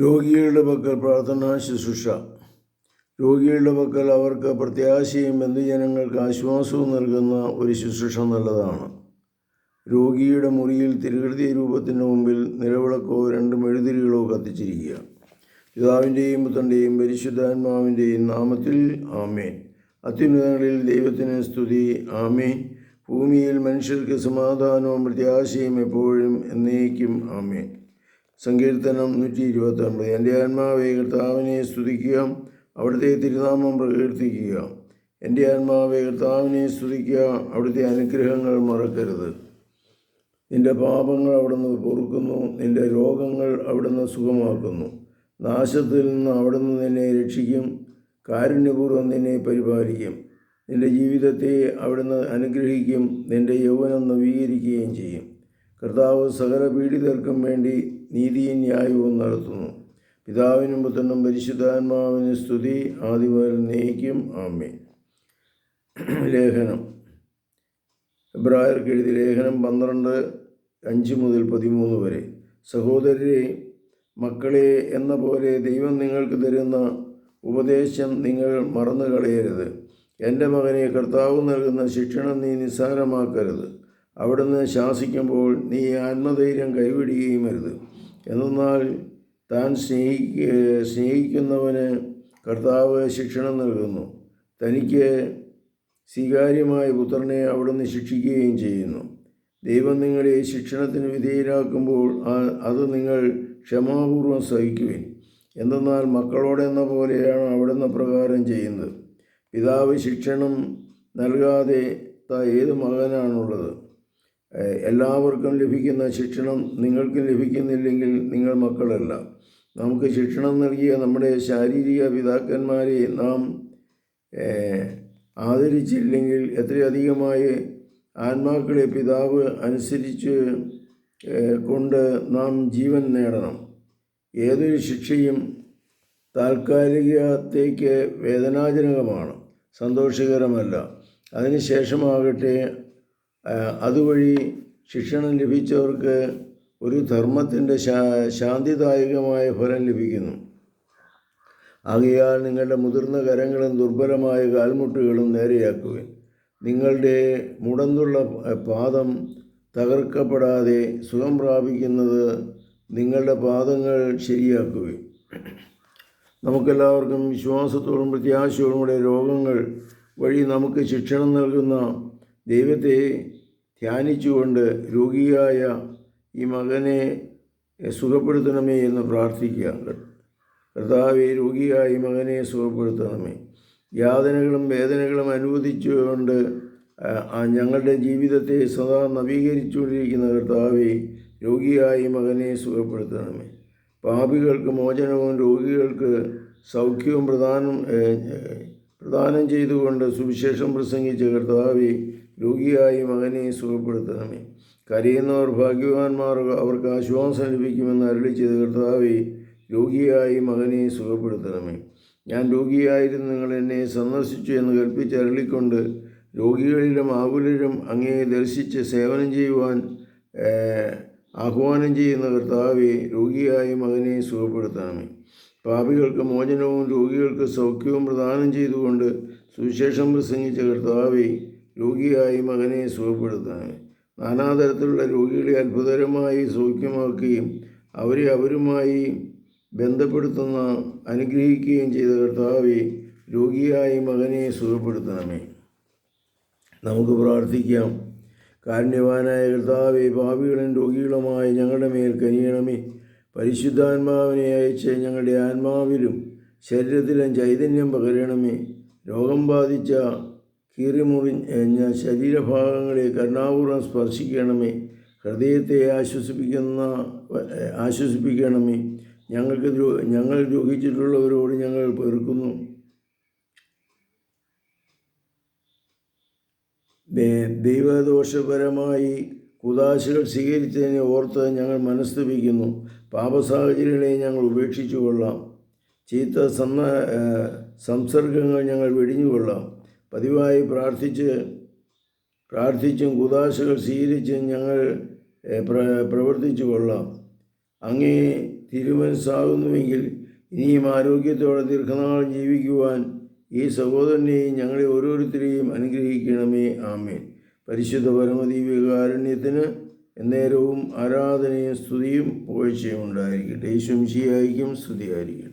രോഗികളുടെ പക്കൽ പ്രാർത്ഥനാ ശുശ്രൂഷ. രോഗികളുടെ പക്കൽ അവർക്ക് പ്രത്യാശയും ബന്ധുജനങ്ങൾക്ക് ആശ്വാസവും നൽകുന്ന ഒരു ശുശ്രൂഷ നല്ലതാണ്. രോഗിയുടെ മുറിയിൽ തിരുഹൃദയ രൂപത്തിന് മുമ്പിൽ നിലവിളക്കോ രണ്ട് മെഴുതിരികളോ കത്തിച്ചിരിക്കുക. പിതാവിന്റെയും പുത്തന്റെയും പരിശുദ്ധാത്മാവിന്റെയും നാമത്തിൽ ആമേൻ. അത്യുന്നതങ്ങളിൽ ദൈവത്തിന് സ്തുതി ആമേൻ. ഭൂമിയിൽ മനുഷ്യർക്ക് സമാധാനവും പ്രത്യാശയും എപ്പോഴും എന്നേക്കും ആമേൻ. സങ്കീർത്തനം നൂറ്റി ഇരുപത്തി ഒൻപത് എന്റെ ആത്മാവെ കർത്താവിനെ സ്തുതിക്കുക. അവിടുത്തെ തിരുനാമം പ്രകീർത്തിക്കുക. എന്റെ ആത്മാവെ കർത്താവിനെ സ്തുതിക്കുക. അവിടുത്തെ അനുഗ്രഹങ്ങൾ മറക്കരുത്. നിന്റെ പാപങ്ങൾ അവിടുന്ന് പൊറുക്കുന്നു. നിന്റെ രോഗങ്ങൾ അവിടുന്ന് സുഖമാക്കുന്നു. നാശത്തിൽ നിന്ന് അവിടുന്ന് നിന്നെ രക്ഷിക്കും. കാരുണ്യപൂർവം നിന്നെ പരിപാലിക്കും. നിന്റെ ജീവിതത്തെ അവിടുന്ന് അനുഗ്രഹിക്കും. നിന്റെ യൗവനം നവീകരിക്കുകയും ചെയ്യും. കർത്താവ് സകല പീഡിതർക്കും വേണ്ടി നീതിയും ന്യായവും നടത്തുന്നു. പിതാവിനും പുത്രനും പരിശുദ്ധാത്മാവിന് സ്തുതി. ആദിമുതൽ നയിക്കും ആമേ ലേഖനം. എബ്രായർക്ക് എഴുതി ലേഖനം പന്ത്രണ്ട് അഞ്ച് മുതൽ പതിമൂന്ന് വരെ. സഹോദരരെ മക്കളെ എന്ന പോലെ ദൈവം നിങ്ങൾക്ക് തരുന്ന ഉപദേശം നിങ്ങൾ മറന്നു കളയരുത് എന്റെ മകനെ കർത്താവ് നൽകുന്ന ശിക്ഷണം നീ നിസ്സാരമാക്കരുത്. അവിടുന്ന് ശാസിക്കുമ്പോൾ നീ ആത്മധൈര്യം കൈവിടുകയും അരുത്. എന്നാൽ താൻ സ്നേഹിക്ക സ്നേഹിക്കുന്നവന് കർത്താവ് ശിക്ഷണം നൽകുന്നു. തനിക്ക് സ്വീകാര്യമായ പുത്രനെ അവിടുന്ന് ശിക്ഷിക്കുകയും ചെയ്യുന്നു. ദൈവം നിങ്ങളെ ശിക്ഷണത്തിന് വിധേയരാക്കുമ്പോൾ അത് നിങ്ങൾ ക്ഷമാപൂർവം സഹിക്കുവിൻ. എന്തെന്നാൽ മക്കളോടെന്ന പോലെയാണ് അവിടുന്ന് പ്രകാരം ചെയ്യുന്നത്. പിതാവ് ശിക്ഷണം നൽകാതെ ഏത് മകനാണുള്ളത്? എല്ലാവർക്കും ലഭിക്കുന്ന ശിക്ഷണം നിങ്ങൾക്ക് ലഭിക്കുന്നില്ലെങ്കിൽ നിങ്ങൾ മക്കളല്ല. നമുക്ക് ശിക്ഷണം നൽകിയ നമ്മുടെ ശാരീരിക പിതാക്കന്മാരെ നാം ആദരിച്ചില്ലെങ്കിൽ എത്രയധികമായി ആത്മാക്കളെ പിതാവ് അനുസരിച്ച് കൊണ്ട് നാം ജീവൻ നേടണം. ഏതൊരു ശിക്ഷയും താൽക്കാലികത്തേക്ക് വേദനാജനകമാണ് സന്തോഷകരമല്ല. അതിനുശേഷമാകട്ടെ അതുവഴി ശിക്ഷണം ലഭിച്ചവർക്ക് ഒരു ധർമ്മത്തിന്റെ ശാന്തിദായകമായ ഫലം ലഭിക്കുന്നു. ആകയാൽ നിങ്ങളുടെ മുതിർന്ന കരങ്ങളും ദുർബലമായ കാൽമുട്ടുകളും നേരെയാക്കുവിൻ. നിങ്ങളുടെ മുടന്നുള്ള പാദം തകർക്കപ്പെടാതെ സുഖം പ്രാപിക്കുന്നത് നിങ്ങളുടെ പാദങ്ങൾ ശരിയാക്കുവിൻ. നമുക്കെല്ലാവർക്കും വിശ്വാസത്തോടും പ്രത്യാശയോടും കൂടെ രോഗങ്ങൾ വഴി നമുക്ക് ശിക്ഷണം നൽകുന്ന ദൈവത്തെ ധ്യാനിച്ചുകൊണ്ട് രോഗിയായ ഈ മകനെ സുഖപ്പെടുത്തണമേ എന്ന് പ്രാർത്ഥിക്കുക കർത്താവെ ഈ മകനെ സുഖപ്പെടുത്തണമേ. യാതനകളും വേദനകളും അനുവദിച്ചുകൊണ്ട് ഞങ്ങളുടെ ജീവിതത്തെ സദാ നവീകരിച്ചുകൊണ്ടിരിക്കുന്ന കർത്താവെ രോഗിയായി മകനെ സുഖപ്പെടുത്തണമേ. പാപികൾക്ക് മോചനവും രോഗികൾക്ക് സൗഖ്യവും പ്രദാനം പ്രദാനം ചെയ്തുകൊണ്ട് സുവിശേഷം പ്രസംഗിച്ച കർത്താവെ രോഗിയായി മകനെ സുഖപ്പെടുത്തണമേ. കരയുന്നവർ ഭാഗ്യവാന്മാർ അവർക്ക് ആശ്വാസം ലഭിക്കുമെന്ന് അരളി ചെയ്ത കർത്താവെ രോഗിയായി മകനെ സുഖപ്പെടുത്തണമേ. ഞാൻ രോഗിയായിരുന്നു നിങ്ങൾ എന്നെ സന്ദർശിച്ചു എന്ന് കൽപ്പിച്ച് അരളിക്കൊണ്ട് രോഗികളിലും ആകുലരും അങ്ങേ ദർശിച്ച് സേവനം ചെയ്യുവാൻ ആഹ്വാനം ചെയ്യുന്ന കർത്താവെ രോഗിയായി മകനെ സുഖപ്പെടുത്തണമേ. പാപികൾക്ക് മോചനവും രോഗികൾക്ക് സൗഖ്യവും പ്രദാനം ചെയ്തുകൊണ്ട് സുവിശേഷം പ്രസംഗിച്ച കർത്താവെ രോഗിയായി മകനെ സുഖപ്പെടുത്താൻ നാനാതരത്തിലുള്ള രോഗികളെ അത്ഭുതകരമായി സൗഖ്യമാക്കുകയും അവരെ അവരുമായി ബന്ധപ്പെടുത്തുന്ന അനുഗ്രഹിക്കുകയും ചെയ്ത കർത്താവെ രോഗിയായി മകനെ സുഖപ്പെടുത്തണമേ. നമുക്ക് പ്രാർത്ഥിക്കാം. കാരുണ്യവാനായ കർത്താവെ ഭാവികളും രോഗികളുമായി ഞങ്ങളുടെ മേൽ കനിയണമേ. പരിശുദ്ധാത്മാവിനെ അയച്ച് ഞങ്ങളുടെ ആത്മാവിലും ശരീരത്തിലും ചൈതന്യം പകരണമേ. രോഗം ബാധിച്ച കീറിമുറിഞ്ഞ ശരീരഭാഗങ്ങളെ കരുണാപൂർവം സ്പർശിക്കണമേ. ഹൃദയത്തെ ആശ്വസിപ്പിക്കുന്ന ആശ്വസിപ്പിക്കണമേ. ഞങ്ങൾക്ക് ഞങ്ങൾ രോഗിച്ചിട്ടുള്ളവരോട് ഞങ്ങൾ പെറുക്കുന്നു ദൈവദോഷപരമായി കുദാശകൾ സ്വീകരിച്ചതിനെ ഓർത്ത് ഞങ്ങൾ മനസ്തപിക്കുന്നു. പാപസാഹചര്യങ്ങളെ ഞങ്ങൾ ഉപേക്ഷിച്ചു കൊള്ളാം ചീത്ത സന്ന സംസർഗങ്ങൾ ഞങ്ങൾ വെടിഞ്ഞുകൊള്ളാം. പതിവായി പ്രാർത്ഥിച്ച് പ്രാർത്ഥിച്ചും കുതാശകൾ സ്വീകരിച്ചും ഞങ്ങൾ പ്രവർത്തിച്ചു കൊള്ളാം അങ്ങേ തിരുമനസ്സാകുന്നുവെങ്കിൽ ഇനിയും ആരോഗ്യത്തോടെ ദീർഘനാളം ജീവിക്കുവാൻ ഈ സഹോദരനെയും ഞങ്ങളെ ഓരോരുത്തരെയും അനുഗ്രഹിക്കണമേ. ആമേൻ. പരിശുദ്ധ പരമദീപികാരുണ്യത്തിന് എന്നേരവും ആരാധനയും സ്തുതിയും പുകഴ്ചയും ഉണ്ടായിരിക്കട്ടെ. ഈശ്വംശിയായിരിക്കും സ്തുതിയായിരിക്കും.